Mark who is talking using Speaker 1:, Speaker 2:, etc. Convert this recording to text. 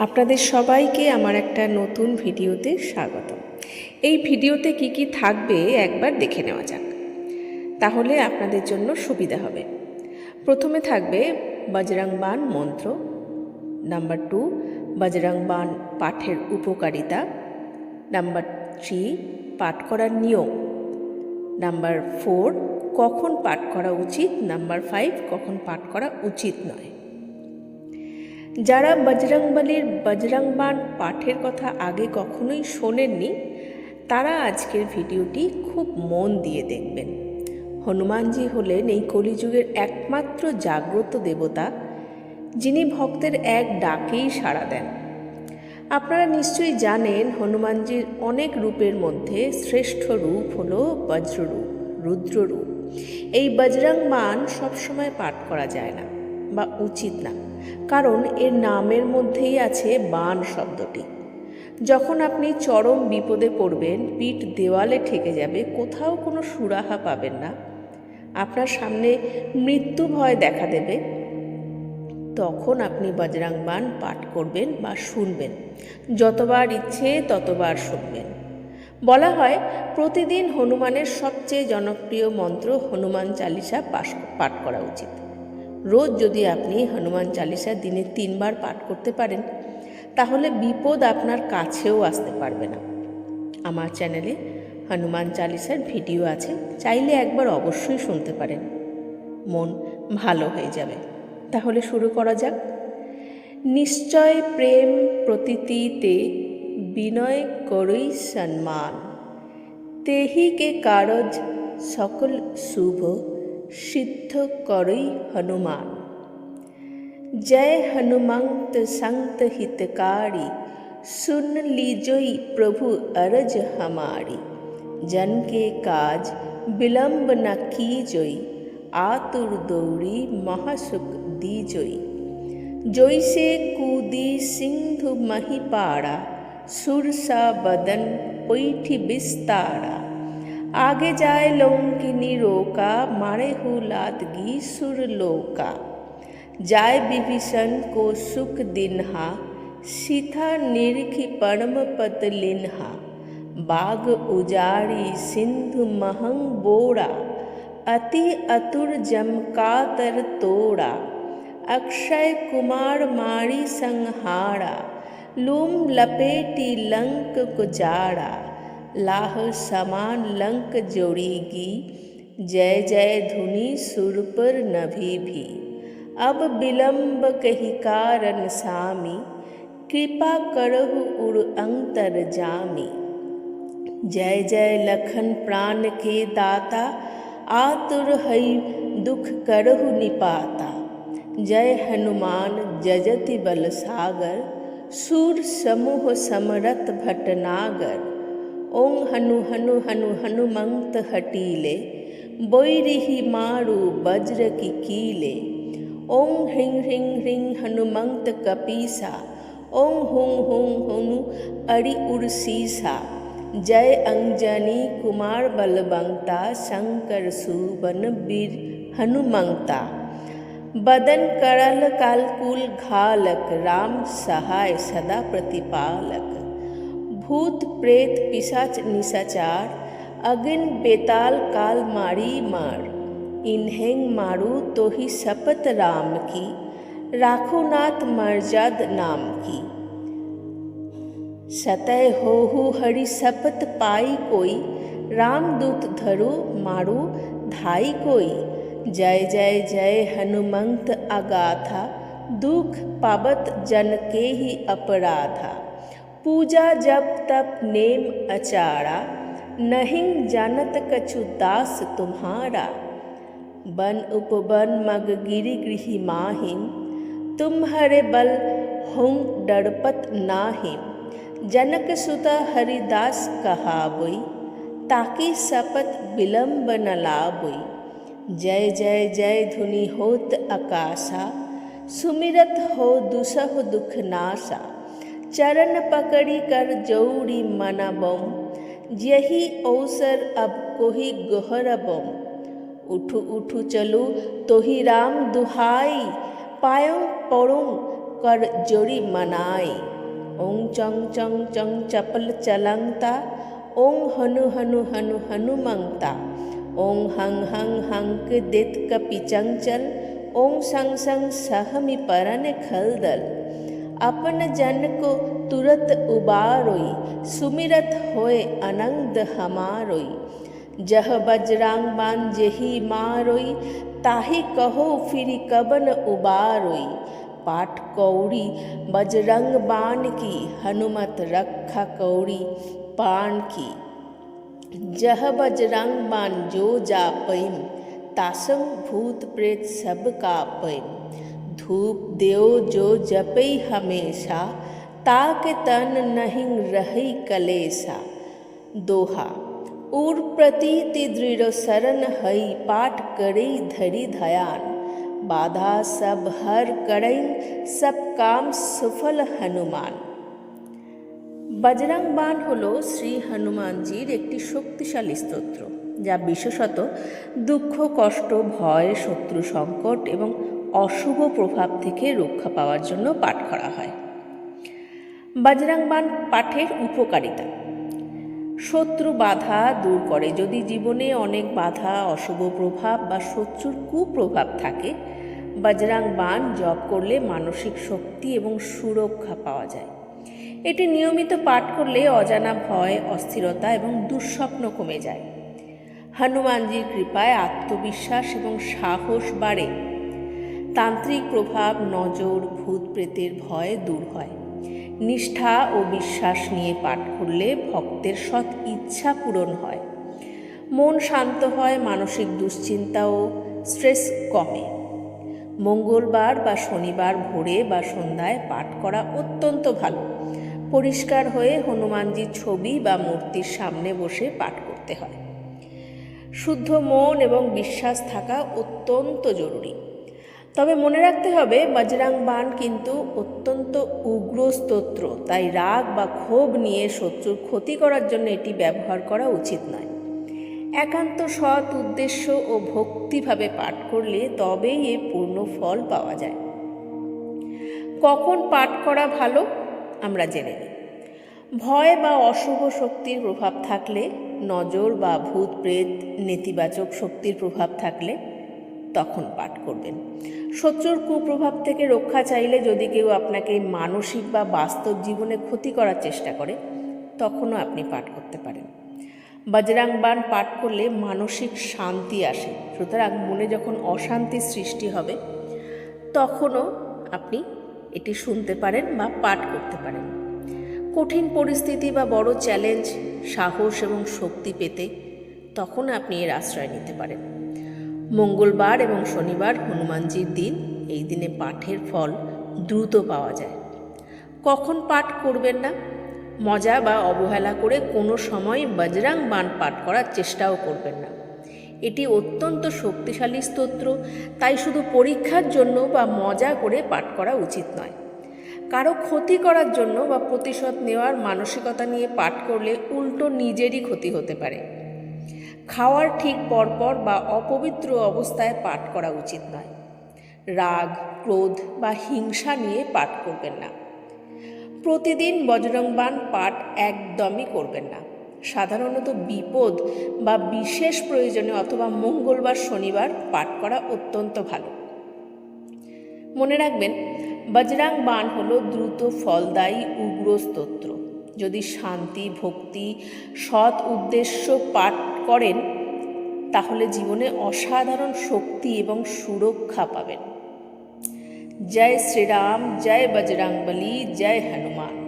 Speaker 1: আপনাদের সবাইকে আমার একটা নতুন ভিডিওতে স্বাগত এই ভিডিওতে কি কি থাকবে একবার দেখে নেওয়া যাক। তাহলে আপনাদের জন্য সুবিধা হবে। প্রথমে থাকবে বজরংবান মন্ত্র। নাম্বার টু বজরংবান পাঠের উপকারিতা। নাম্বার থ্রি, পাঠ করার নিয়ম। নাম্বার ফোর, কখন পাঠ করা উচিত। নাম্বার ফাইভ, কখন পাঠ করা উচিত নয়। যারা বজরংবলীর বজরংবান পাঠের কথা আগে কখনোই শোনেননি, তারা আজকের ভিডিওটি খুব মন দিয়ে দেখবেন। হনুমানজি হলেন এই কলিযুগের একমাত্র জাগ্রত দেবতা, যিনি ভক্তের এক ডাকেই সাড়া দেন। আপনারা নিশ্চয়ই জানেন হনুমানজির অনেক রূপের মধ্যে শ্রেষ্ঠ রূপ হল বজ্ররূপ, রুদ্ররূপ। এই বজরংবান সবসময় পাঠ করা যায় না। বা উচিত না। কারণ এর নামের মধ্যেই আছে বান শব্দটি। যখন আপনি চরম বিপদে পড়বেন, পিঠ দেওয়ালে ঠেকে যাবে, কোথাও কোনো সুরাহা পাবেন না। আপনার সামনে মৃত্যু ভয় দেখা দেবে। তখন আপনি বজরাংবান পাঠ করবেন বা শুনবেন। যতবার ইচ্ছে ততবার শুনবেন। বলা হয়, প্রতিদিন হনুমানের সবচেয়ে জনপ্রিয় মন্ত্র হনুমান চালিসা পাঠ করা উচিত। রোজ যদি আপনি হনুমান চালিসা দিনে তিনবার পাঠ করতে পারেন, তাহলে বিপদ আপনার কাছেও আসতে পারবে না। আমার চ্যানেলে হনুমান চালিসার ভিডিও আছে, চাইলে একবার অবশ্যই শুনতে পারেন। মন ভালো হয়ে যাবে। তাহলে শুরু করা যাক। নিশ্চয় প্রেম প্রতীতিতে বিনয় করই সম্মান তেহিকে কারজ সকল শুভ সিদ্ধ করই হনুমান जय हनुमंत संत हितकारी सुन लीजोई प्रभु अरज हमारी जन के काज विलंब न कीजोई आतुर दौड़ी महासुख दीजोई जैसे कूदी सिंधु महिपाड़ा सुरसा बदन पैठी बिस्तारा आगे जाए लौंकिनी रोका मारे हो लादगी सुरलोका जाय विभीषण को सुख दिन्हा सीता निरखी परम पद लिन्हा। बाग उजाड़ी सिंधु महंग बोड़ा अति अतुर जमकातर तोड़ा अक्षय कुमार मारी संहारा, लूम लपेटी लंक गुजारा लाह समान लंक जोड़ीगी, जय जय धुनि सुर पर नभी भी। अब विलंब कही कारण सामी, कृपा करहु उर अंतर जामी। जय जय लखन प्राण के दाता, आतुर हई दुख करहु निपाता। जय हनुमान जजति बल सागर सूर समूह समरथ भटनागर। ओं हनु हनु हनु हनुमंत हटीले, बोईरिहि मारु वज्र की कीले। ओं ह्रीं ह्रीं ह्रीं हनुमंत कपीसा, ओं हुं हुं हुनु अरि उर्सीसा जय अंजनी कुमार बलबंता शंकर सुबन वीर हनुमंता। बदन करल कालकुल घालक, राम सहाय सदा प्रतिपालक। भूत, प्रेत, पिशाच, निशाचार, अगिन बेताल, काल, मारी, मार। इन्हें मारू तो ही शपथ राम की, राखो नाथ मर्जाद नाम की। सतय होहु हरि शपथ पाई कोई रामदूत धरो, मारू धाई कोई। जय जय जय, हनुमंत अगाथा, दुख पावत जन के ही अपराधा। पूजा जप तप नेम अचारा, नहीं जानत कछु दास तुम्हारा। बन उपवन मग गिरी गृहि माहिम तुम हरे बल हों डरपत नाहिम। जनक सुता हरिदास कहाबोई, ताकि सपत विलंब न लाबोई। जय जय जय धुनि होत आकाशा सुमिरत हो दुसह दुख नासा चरण पकड़ी कर जौड़ी मना बम यही अवसर अब कोही गोहर बम उठू उठू, चलो तो ही राम दुहाई। पायों, पड़ों कर जोरी मनाई। ओं चंग चंग चंग चपल चलंगता। ओं, हनु हनु हनु हनु मंगता ओं हंग हंग हंक दित कपि चंचल। ओं, संग संग, सहमि परन खलदल। अपन जन को तुरत उबारोई, सुमिरत होए अनंद हमारोई। जह बजरांग बान जेही मारोई, ताही कहो फिरी कबन उबारोई। पाठ कौड़ी, बजरंग बाण की हनुमत रखा कौड़ी, पान की। जह बजरंग बान जो जा पैम तासम भूत प्रेत सब का पैम धूप देव जो जपई हमेशा ताक तन नहीं रही कलेसा दोहा उर प्रतीति दृढ़ शरण हई पाठ करई धरी धयान बाधा सब हर करई सब काम সুফল হনুমান বজরং বাণ হল শ্রী হনুমানজির একটি শক্তিশালী স্তোত্র যা বিশেষত দুঃখ কষ্ট ভয় শত্রু সংকট এবং অশুভ প্রভাব থেকে রক্ষা পাওয়ার জন্য পাঠ করা হয়। বজরং বাণ পাঠের উপকারিতা। শত্রু বাধা দূর করে। যদি জীবনে অনেক বাধা, অশুভ প্রভাব বা শত্রুর কুপ্রভাব থাকে বজরাং বাণ জপ করলে মানসিক শক্তি এবং সুরক্ষা পাওয়া যায়। এটি নিয়মিত পাঠ করলে অজানা ভয়, অস্থিরতা এবং দুঃস্বপ্ন কমে যায়। হনুমানজির কৃপায় আত্মবিশ্বাস এবং সাহস বাড়ে। তান্ত্রিক প্রভাব, নজর, ভূত প্রেতের ভয় দূর হয়। নিষ্ঠা ও বিশ্বাস নিয়ে পাঠ করলে ভক্তের সৎ ইচ্ছা পূরণ হয়। মন শান্ত হয়, মানসিক দুশ্চিন্তা ও স্ট্রেস কমে। মঙ্গলবার বা শনিবার ভোরে বা সন্ধ্যায় পাঠ করা অত্যন্ত ভালো। পরিষ্কার হয়ে হনুমানজির ছবি বা মূর্তির সামনে বসে পাঠ করতে হয়। শুদ্ধ মন এবং বিশ্বাস থাকা অত্যন্ত জরুরি। তবে মনে রাখতে হবে, বজরাং বাণ কিন্তু অত্যন্ত উগ্র স্তোত্র, তাই রাগ বা ক্ষোভ নিয়ে শত্রুর ক্ষতি করার জন্য এটি ব্যবহার করা উচিত নয়। একান্ত সৎ উদ্দেশ্য ও ভক্তিভাবে পাঠ করলে তবেই এর পূর্ণ ফল পাওয়া যায়। কখন পাঠ করা ভালো? আমরা জেনে নিই। ভয় বা অশুভ শক্তির প্রভাব থাকলে, নজর বা ভূত প্রেত নেতিবাচক শক্তির প্রভাব থাকলে তখন পাঠ করবেন। শত্রুর কুপ্রভাব থেকে রক্ষা চাইলে যদি কেউ আপনাকে মানসিক বা বাস্তব জীবনে ক্ষতি করার চেষ্টা করে, তখনও আপনি পাঠ করতে পারেন। বজরাং বাণ পাঠ করলে মানসিক শান্তি আসে। সুতরাং মনে যখন অশান্তি সৃষ্টি হবে, তখনও আপনি এটি শুনতে পারেন বা পাঠ করতে পারেন। কঠিন পরিস্থিতি বা বড় চ্যালেঞ্জ, সাহস এবং শক্তি পেতে তখন আপনি এর আশ্রয় নিতে পারেন। মঙ্গলবার এবং শনিবার হনুমানজির দিন, এই দিনে পাঠের ফল দ্রুত পাওয়া যায়। কখন পাঠ করবেন না? মজা বা অবহেলা করে কোনো সময় বজরাং বাণ পাঠ করার চেষ্টাও করবেন না। এটি অত্যন্ত শক্তিশালী স্তোত্র, তাই শুধু পরীক্ষার জন্য বা মজা করে পাঠ করা উচিত নয়। কারও ক্ষতি করার জন্য বা প্রতিশোধ নেওয়ার মানসিকতা নিয়ে পাঠ করলে উল্টো নিজেরই ক্ষতি হতে পারে। খাওয়ার ঠিক পরপর বা অপবিত্র অবস্থায় পাঠ করা উচিত নয়। রাগ, ক্রোধ বা হিংসা নিয়ে পাঠ করবেন না। প্রতিদিন বজরংবান পাঠ একদমই করবেন না। সাধারণত বিপদ বা বিশেষ প্রয়োজনে অথবা মঙ্গলবার, শনিবার পাঠ করা অত্যন্ত ভালো। মনে রাখবেন বজরাং বাণ হল দ্রুত, ফলদায়ী, উগ্র স্তোত্র। যদি শান্তি, ভক্তি, সৎ উদ্দেশ্য পাঠ করেন তাহলে জীবনে অসাধারণ শক্তি এবং সুরক্ষা পাবেন। জয় শ্রীরাম জয় বজরাঙ্গলি জয় হনুমান।